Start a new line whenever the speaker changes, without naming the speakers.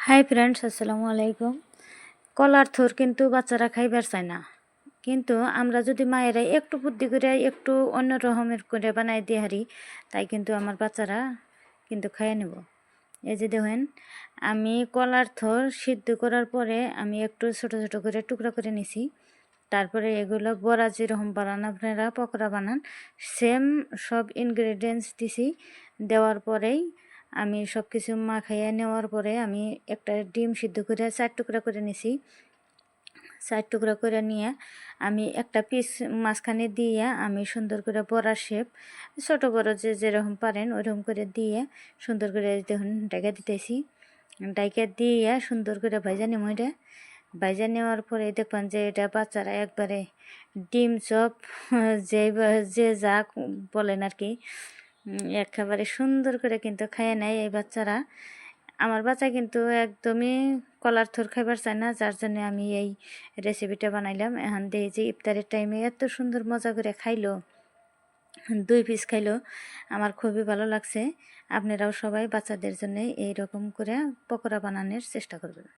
Hi friends আসসালামু আলাইকুম। কলার থোর কিন্তু বাচ্চারা খাইবার চায় না। কিন্তু আমরা যদি মায়েরা একটু বুদ্ধি করে, একটু অন্য রকমের করে বানাই দিয়ে হারি, তাই কিন্তু আমার বাচ্চারা কিন্তু খাইয়ে নেব। এই যে দেখেন, আমি কলার থোর সিদ্ধ করার পরে আমি একটু ছোট ছোট করে টুকরা করে নিছি। তারপরে এগুলো বড়া যেরকম বানান, আপনারা পকোড়া বানান সেম সব ইনগ্রেডিয়েন্টস দিছি। দেওয়ার পরেই আমি সব কিছু মাখাইয়া নেওয়ার পরে আমি একটা ডিম সিদ্ধ করে চার টুকরা করে নিছি। চার টুকরা করে নিয়ে আমি একটা পিস মাঝখানে দিয়ে আমি সুন্দর করে বড়ার শেপ, ছোটো বড় যে যেরকম পারেন ওরকম করে দিয়ে সুন্দর করে দেখুন ডাইকা দিতেছি। ডাইকা দিয়ে সুন্দর করে ভাইজা নেব এটা। ভাইজা নেওয়ার পরে দেখবেন যে এটা বাচ্চারা একবারে ডিম চপ, যে যে যা বলেন আর কি। একেবারে সুন্দর করে কিন্তু খাইয়ে নেয় এই বাচ্চারা। আমার বাচ্চা কিন্তু একদমই কলার থর খাইবার চায় না, যার জন্য আমি এই রেসিপিটা বানাইলাম। এখন দিয়ে যে ইফতারের টাইমে এত সুন্দর মজা করে খাইলো, দুই পিস খাইলো। আমার খুবই ভালো লাগছে। আপনারাও সবাই বাচ্চাদের জন্য এই রকম করে পকোড়া বানানোর চেষ্টা করবেন।